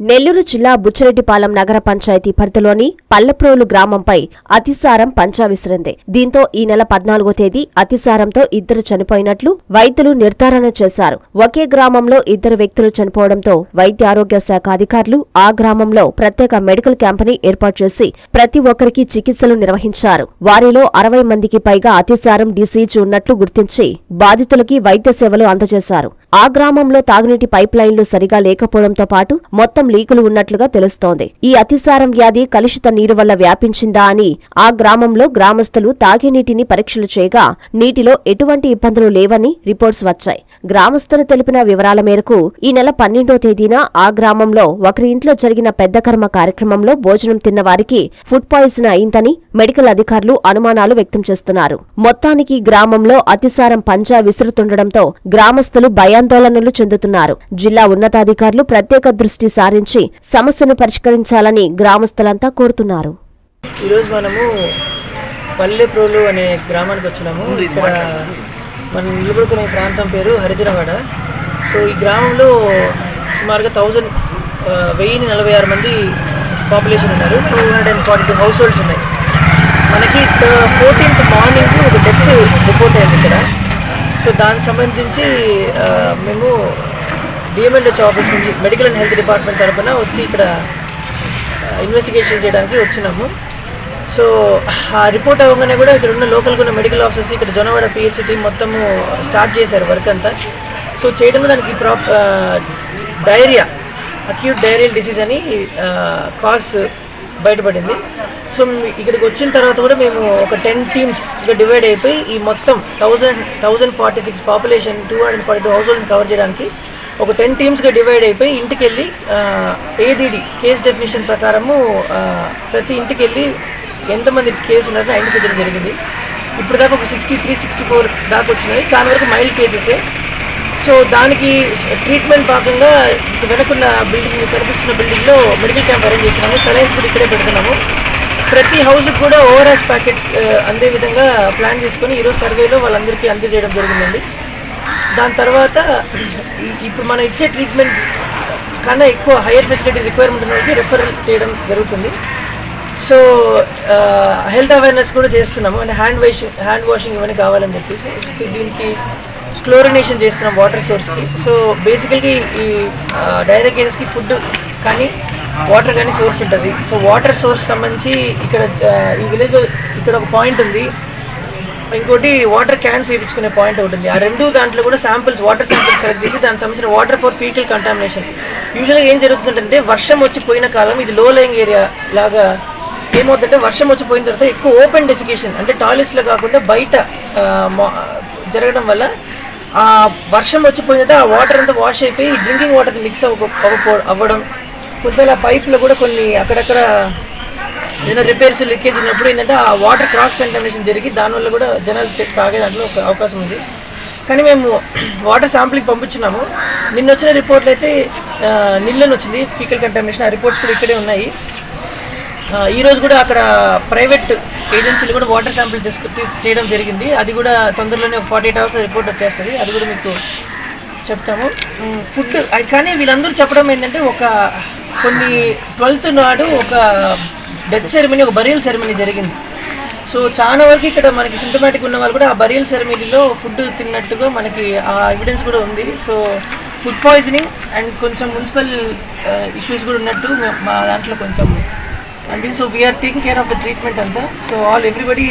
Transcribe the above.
నెల్లూరు జిల్లా బుచ్చిరెడ్డిపాలెం నగర పంచాయతీ పరిధిలోని పల్లెప్రోలు గ్రామంపై అతిసారం పంచా విసిరింది. దీంతో ఈ నెల పద్నాలుగో తేదీ అతిసారంతో ఇద్దరు చనిపోయినట్లు వైద్యులు నిర్ధారణ చేశారు. ఒకే గ్రామంలో ఇద్దరు వ్యక్తులు చనిపోవడంతో వైద్య ఆరోగ్య శాఖ అధికారులు ఆ గ్రామంలో ప్రత్యేక మెడికల్ క్యాంపుని ఏర్పాటు చేసి ప్రతి ఒక్కరికి చికిత్సలు నిర్వహించారు. వారిలో అరవై మందికి పైగా అతిసారం డిసీజ్ ఉన్నట్లు గుర్తించి బాధితులకి వైద్య సేవలు అందజేశారు. ఆ గ్రామంలో తాగునీటి పైప్ లైన్లు సరిగా లేకపోవడంతో పాటు మొత్తం లీకులు ఉన్నట్లుగా తెలుస్తోంది. ఈ అతిసారం వ్యాధి కలుషిత నీరు వల్ల వ్యాపించిందా అని ఆ గ్రామంలో గ్రామస్తులు తాగేనీటిని పరీక్షలు చేయగా నీటిలో ఎటువంటి ఇబ్బందులు లేవని రిపోర్ట్స్ వచ్చాయి. గ్రామస్తులు తెలిపిన వివరాల మేరకు ఈ నెల పన్నెండో తేదీన ఆ గ్రామంలో ఒకరి ఇంట్లో జరిగిన పెద్ద కర్మ కార్యక్రమంలో భోజనం తిన్న వారికి ఫుడ్ పాయిజన్ అయిందని మెడికల్ అధికారులు అనుమానాలు వ్యక్తం చేస్తున్నారు. మొత్తానికి గ్రామంలో అతిసారం పంజా విసురుతుండటంతో గ్రామస్తులు భయాందోళనలు చెందుతున్నారు. జిల్లా ఉన్నతాధికారులు ప్రత్యేక దృష్టి సారించి సమస్యను పరిష్కరించాలని గ్రామస్తులంతా కోరుతున్నారు. ఈరోజు మనము పల్లెప్రోలు అనే గ్రామానికి వచ్చినాము. ఇక్కడ మనం నిలబడుకునే ప్రాంతం పేరు హరిజనవాడ. సో ఈ గ్రామంలో సుమారుగా థౌజండ్ వెయ్యిన్ని నలభై ఆరు మంది పాపులేషన్ ఉన్నారు. Two hundred and forty two households ఉన్నాయి మనకి ఫోర్టీన్త్ మార్నింగ్ ఒక డెత్ రిపోర్ట్ అయింది ఇక్కడ. సో దానికి సంబంధించి మేము డిఎంఎల్హెచ్ ఆఫీస్ నుంచి మెడికల్ అండ్ హెల్త్ డిపార్ట్మెంట్ తరఫున వచ్చి ఇక్కడ ఇన్వెస్టిగేషన్ చేయడానికి వచ్చినాము. సో ఆ రిపోర్ట్ అవ్వగానే కూడా ఇక్కడ ఉన్న లోకల్గా ఉన్న మెడికల్ ఆఫీసర్స్ ఇక్కడ జొనవాడ పిహెచ్ టీం మొత్తము స్టార్ట్ చేశారు వర్క్ అంతా. సో చేయడంలో దానికి ప్రాప్ డైరియా అక్యూట్ డైరియల్ డిసీజ్ అని కాస్ బయటపడింది. సో ఇక్కడికి వచ్చిన తర్వాత కూడా మేము ఒక టెన్ టీమ్స్గా డివైడ్ అయిపోయి ఈ మొత్తం thousand thousand forty six population two hundred forty two households cover చేయడానికి ఒక టెన్ టీమ్స్గా డివైడ్ అయిపోయి ఇంటికి వెళ్ళి ఏడిడి కేస్ డెఫినేషన్ ప్రకారము ప్రతి ఇంటికి వెళ్ళి ఎంతమంది కేసు ఉన్నారో ఐడెంటిఫై చేయడం జరిగింది. ఇప్పుడు దాకా ఒక సిక్స్టీ త్రీ సిక్స్టీ ఫోర్ దాకా వచ్చినాయి. చాలా వరకు మైల్డ్ కేసెసే. సో దానికి ట్రీట్మెంట్ భాగంగా వెనుకున్న వెనకున్న బిల్డింగ్ కనిపిస్తున్న బిల్డింగ్లో మెడికల్ క్యాంప్ అరేంజ్ చేసినాము సలైన్స్ కూడా ఇక్కడే పెడుతున్నాము. ప్రతి హౌస్కి కూడా ఓఆర్ఎస్ ప్యాకెట్స్ అందే విధంగా ప్లాన్ చేసుకొని ఈరోజు సర్వేలో వాళ్ళందరికీ అందజేయడం జరిగిందండి. దాని తర్వాత ఇప్పుడు మనం ఇచ్చే ట్రీట్మెంట్ కన్నా ఎక్కువ హైయర్ ఫెసిలిటీ రిక్వైర్మెంట్ ఉన్న వాళ్ళకి చేయడం జరుగుతుంది. సో హెల్త్ అవేర్నెస్ కూడా చేస్తున్నాము. And hand washing hand washing ఇవన్నీ కావాలని చెప్పేసి. దీనికి క్లోరినేషన్ చేస్తున్నాం వాటర్ సోర్స్కి సో బేసికల్గా ఈ డైరీ కేసెస్కి ఫుడ్ కానీ వాటర్ కానీ సోర్స్ ఉంటుంది. సో వాటర్ సోర్స్ సంబంధించి ఇక్కడ ఈ విలేజ్లో ఇక్కడ ఒక పాయింట్ ఉంది. ఇంకోటి వాటర్ క్యాన్స్ వేయించుకునే పాయింట్ ఉంటుంది ఆ రెండు దాంట్లో కూడా శాంపిల్స్ వాటర్ శాంపిల్స్ కలెక్ట్ చేసి దానికి సంబంధించిన వాటర్ ఫర్ ఫీటల్ కంటామినేషన్ యూజువల్గా ఏం జరుగుతుందంటే వర్షం వచ్చి పోయిన కాలం ఇది లో లయింగ్ ఏరియా లాగా ఏమవుతుందంటే వర్షం వచ్చి పోయిన తర్వాత ఎక్కువ ఓపెన్ డెఫికేషన్ అంటే టాయిలెట్స్లో కాకుండా బయట మా- జరగడం వల్ల ఆ వర్షం వచ్చిపోయిన ఆ వాటర్ అంతా వాష్ అయిపోయి డ్రింకింగ్ వాటర్ మిక్స్ అవ్వ అవ్వకపో అవ్వడం. కొంచెం ఆ పైప్లో కూడా కొన్ని అక్కడక్కడ ఏదైనా రిపేర్స్ లీకేజ్ ఉన్నప్పుడు ఏంటంటే ఆ వాటర్ క్రాస్ కంటామినేషన్ జరిగి దానివల్ల కూడా జనాలు తాగే దాంట్లో ఒక అవకాశం ఉంది. కానీ మేము వాటర్ శాంపుల్కి పంపించున్నాము నిన్న వచ్చిన రిపోర్ట్లు అయితే నిల్లని వచ్చింది ఫీకల్ కంటామినేషన్ ఆ రిపోర్ట్స్ కూడా ఇక్కడే ఉన్నాయి. ఈరోజు కూడా అక్కడ ప్రైవేట్ ఏజెన్సీలు కూడా వాటర్ శాంపిల్ తీసుకు చేయడం జరిగింది. అది కూడా తొందరలోనే ఒక ఫార్టీ ఎయిట్ అవర్స్ రిపోర్ట్ వచ్చేస్తుంది. అది కూడా మీకు చెప్తాము. ఫుడ్ అది కానీ వీళ్ళందరూ చెప్పడం ఏంటంటే ఒక కొన్ని ట్వెల్త్ నాడు ఒక డెత్ సెరమనీ ఒక బరియల్ సెరమనీ జరిగింది. సో చాలా వరకు ఇక్కడ మనకి సింటమాటిక్ ఉన్న వాళ్ళు కూడా ఆ బరియల్ సెరమనీలో ఫుడ్ తిన్నట్టుగా మనకి ఆ ఎవిడెన్స్ కూడా ఉంది. సో ఫుడ్ పాయిజనింగ్ అండ్ కొంచెం మున్సిపల్ ఇష్యూస్ కూడా ఉన్నట్టు మా దాంట్లో కొంచెం అంటే so we're taking care of the treatment అంతా సో ఆల్ ఎవ్రీబడి